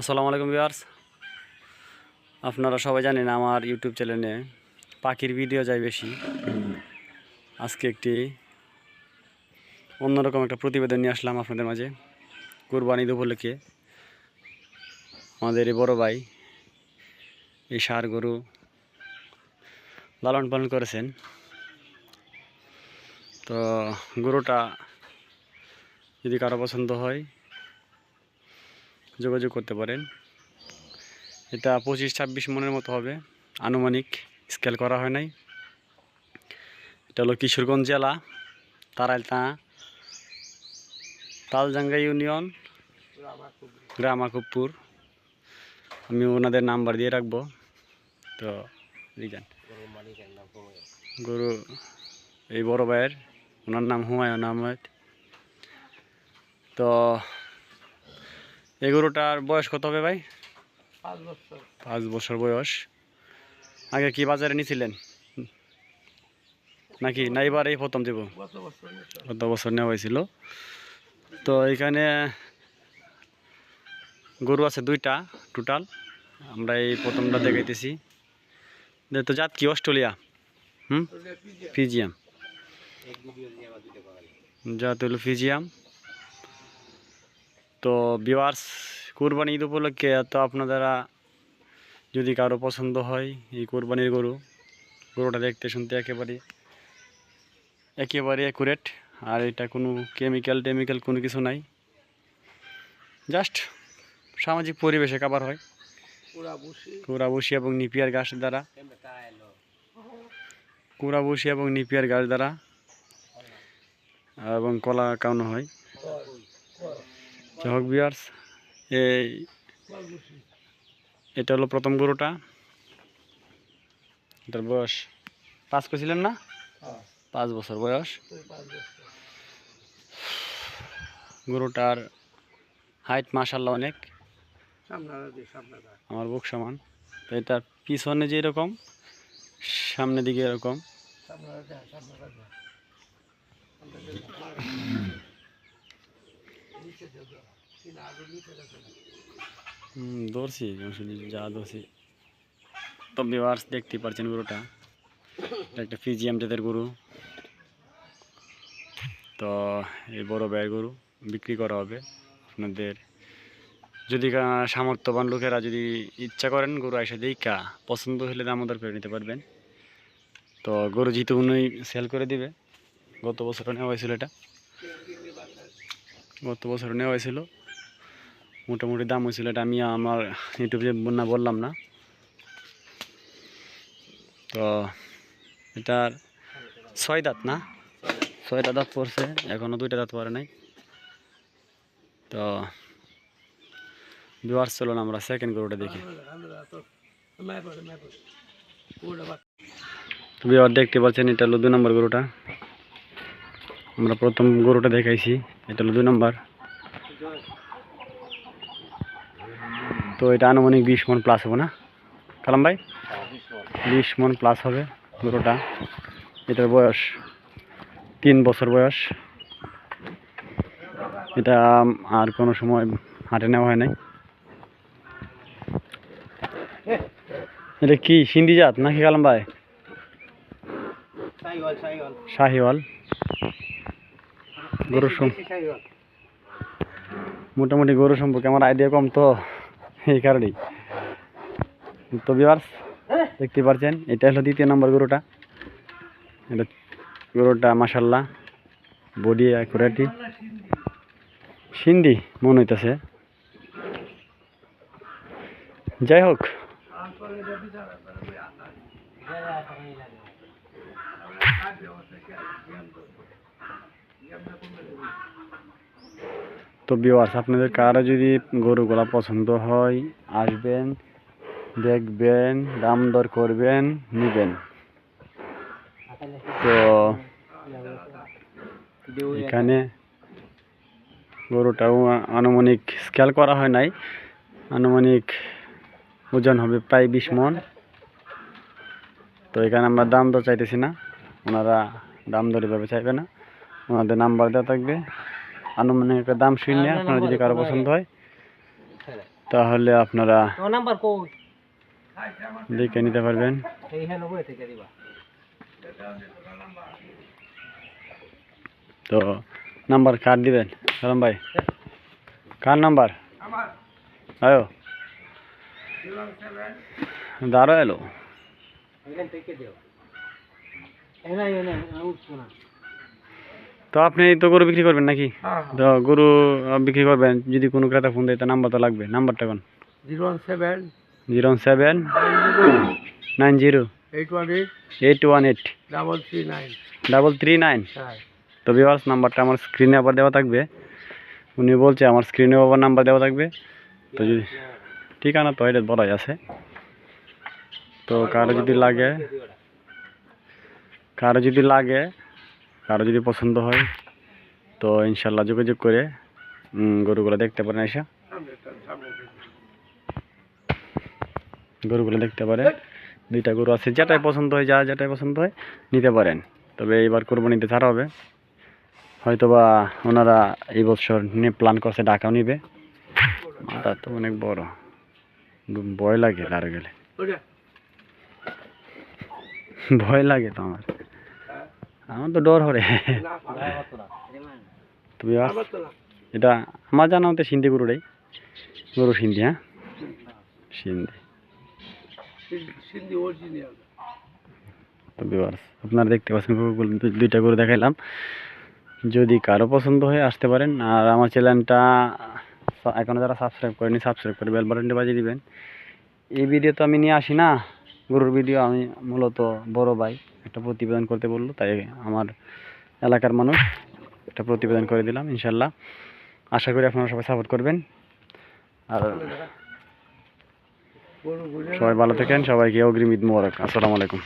আসসালামু আলাইকুম ভিউয়ার্স। আপনারা সবাই জানেন আমার ইউটিউব চ্যানেলে পাখির ভিডিও যায় বেশি। আজকে একটি অন্যরকম একটা প্রতিবেদন নিয়ে আসলাম আপনাদের মাঝে। কুরবানি উপলক্ষে। আমাদের এই বড় ভাই এই সার গরু লালন পালন করেছেন। তো গরুটা যদি কারও পছন্দ হয় যোগাযোগ করতে পারেন। এটা পঁচিশ ছাব্বিশ মনের মতো হবে। আনুমানিক স্কেল করা হয় নাই। এটা হলো কিশোরগঞ্জ জেলা তারাইলতা তালজাঙ্গা ইউনিয়ন গ্রাম আকুবপুর আমি ওনাদের নাম্বার দিয়ে রাখব। তো লিখেন গরু, এই বড় ভাইয়ের, ওনার নাম হুমায়ুন আহমেদ। তো এই গরুটার বয়স কত হবে ভাই? পাঁচ বছর। বয়স। আগে কি বাজারে নিছিলেন? নাকি না এবার এই প্রথম দেব? গত বছর নেওয়া হয়েছিল। তো এখানে গরু আছে দুইটা টোটাল আমরা এই প্রথমটা দেখাইতেছি। তো জাত কি? অস্ট্রেলিয়া। হুম। ফিজিয়াম। জাত হলো ফিজিয়াম। তো বিওয়ার্স কুরবানি ঈদ উপলক্ষে তো আপনারা যদি কারও পছন্দ হয় এই কোরবানির গরু গরুটা দেখতে শুনতে একেবারে একেবারে অ্যাকুরেট আর এটা কোনো কেমিক্যাল টেমিক্যাল কোনো কিছু নাই। জাস্ট সামাজিক পরিবেশে কাবার হয়। পুরা কুড়া বসি এবং নিপিয়ার ঘাস দ্বারা। কুড়া বসি এবং নিপিয়ার গাছ দ্বারা। এবং কলা কাউনো হয়। যাই হোক বিয়ার্স এই এটা হলো প্রথম গরুটা। এটার বয়স পাঁচ করছিলেন না? পাঁচ বছর বয়স। গরুটার হাইট মাসাল্লাহ অনেক। সামনে সামনে। আমার বুক সমান। তো এটার পিছনে যে এরকম সামনের দিকে এরকম। ধরছি যা ধরছি। তো বিভার্স দেখতে পাচ্ছেন গরুটা। এটা একটা ফিজিয়াম জাতের গরু। তো এই বড় ব্যয়ের গরু বিক্রি করা হবে। আপনাদের যদি কা- সামর্থ্যবান লোকেরা যদি ইচ্ছা করেন গরু এসে দেখা পছন্দ হলে দাম দর করে নিতে পারবেন। তো গরু যেহেতু উনি সেল করে দিবে, গত বছর নেওয়া হয়েছিল এটা। গত বছর নেওয়া হয়েছিল। মোটামুটি দাম হয়েছিল, এটা আমি আমার ইউটিউবে না বললাম না। তো এটার ছয় দাঁত না? ছয়টা দাঁত পড়ছে এখনও দুইটা দাঁত পড়ে নাই। তো বিওয়ার্স চলুন আমরা সেকেন্ড গরুটা দেখি। বিওয়ার দেখতে পাচ্ছেন, এটা হলো দুই নম্বর গরুটা। আমরা প্রথম গরুটা দেখাইছি। এটা হলো দুই নম্বর। তো এটা আনুমানিক বিশ মন প্লাস হবে না? কালাম ভাই? বিশ মন প্লাস হবে গরুটা এটার বয়স তিন বছর বয়স। এটা আর কোনো সময় হাটে নেওয়া হয় নাই। এটা কি সিন্ধি জাত নাকি কালাম ভাই। শাহিওয়াল। গরু সম দেশি সাইওয়াল। মোটামুটি গরু সম্পর্কে আমার আইডিয়া কম তো, এই কারণেই। তো বিভার্স দেখতে পারছেন, এটা হলো দ্বিতীয় নম্বর গরুটা। এটা গরুটা মাসাল্লাহ বডি অ্যাকুরেটি সিন্ধি, মনে হইতেছে। যাই হোক। তো বিওয়ার্স আপনাদের কারও যদি গরুগুলা পছন্দ হয়, আসবেন, দেখবেন, দাম দর করবেন, নেবেন। তো এখানে গরুটাও আনুমানিক স্কেল করা হয় নাই। আনুমানিক ওজন হবে প্রায় বিশ মন। তো এখানে আমরা দাম দর চাইতেছি না। ওনারা দাম দর এভাবে চাইবে না। ওনাদের নাম্বার দেওয়া থাকবে। আনুমানিক একটা দাম শুনে আপনারা যদি কারও পছন্দ হয় তাহলে আপনারা দেখে নিতে পারবেন। তো নাম্বার কার দিবেন? সালাম ভাই। কার নাম্বার? আয়ো। দাঁড়ো এলো। এখান থেকে দিও। এনা এনা উঠছো না। তো আপনি তো গরু বিক্রি করবেন নাকি? তো গরু বিক্রি করবেন যদি কোনো ক্রেতা ফোন দেয় তো নাম্বার তো লাগবে। নাম্বারটা কোন? Zero one seven zero seven nine zero eight one eight eight one eight double three nine double three nine হ্যাঁ। তো ভিওয়ার্স নাম্বারটা আমার স্ক্রিনে আবার দেওয়া থাকবে। উনি বলছে আমার স্ক্রিনে আবার নাম্বার দেওয়া থাকবে। তো যদি ঠিকানা তো এটা বলাই আছে। তো কারও যদি লাগে কারও যদি লাগে কারও যদি পছন্দ হয়, তো ইনশাল্লাহ যোগাযোগ করে গরুগুলো দেখতে পারেন এসে। গরুগুলো দেখতে পারে। দুইটা গরু আছে, যেটাই পছন্দ হয়, যা যেটাই পছন্দ হয়, নিতে পারেন। তবে এইবার কোরবানিতে ছাড়া হবে। হয়তো বা ওনারা এই বছর নিয়ে প্ল্যান করছে, ঢাকাও নিবে। মাথা তো অনেক বড়। ভয় লাগে, তার গেলে। ভয় লাগে তো আমার। আমার তো ডর হরে। তুমি এটা আমার জানা মতে সিন্ধি গরুটাই গরু সিন্ধি হ্যাঁ? সিন্ধি। তো আপনারা দেখতে পাচ্ছেন দুইটা গরু দেখাইলাম। যদি কারও পছন্দ হয়, আসতে পারেন। আর আমার চ্যানেলটা এখনও যারা সাবস্ক্রাইব করেনি সাবস্ক্রাইব করে বেল বাটনটি বাজিয়ে দিবেন। এই ভিডিও তো আমি নিয়ে আসি না। গরুর ভিডিও আমি মূলত বড় ভাই একটা প্রতিবেদন করতে বলল, তাই আমার এলাকার মানুষ একটা প্রতিবেদন করে দিলাম, ইনশাল্লাহ। আশা করি আপনারা সবাই সাপোর্ট করবেন। আর সবাই ভালো থাকেন, সবাইকে অগ্রিম ঈদ মোবারক। আসসালামু আলাইকুম।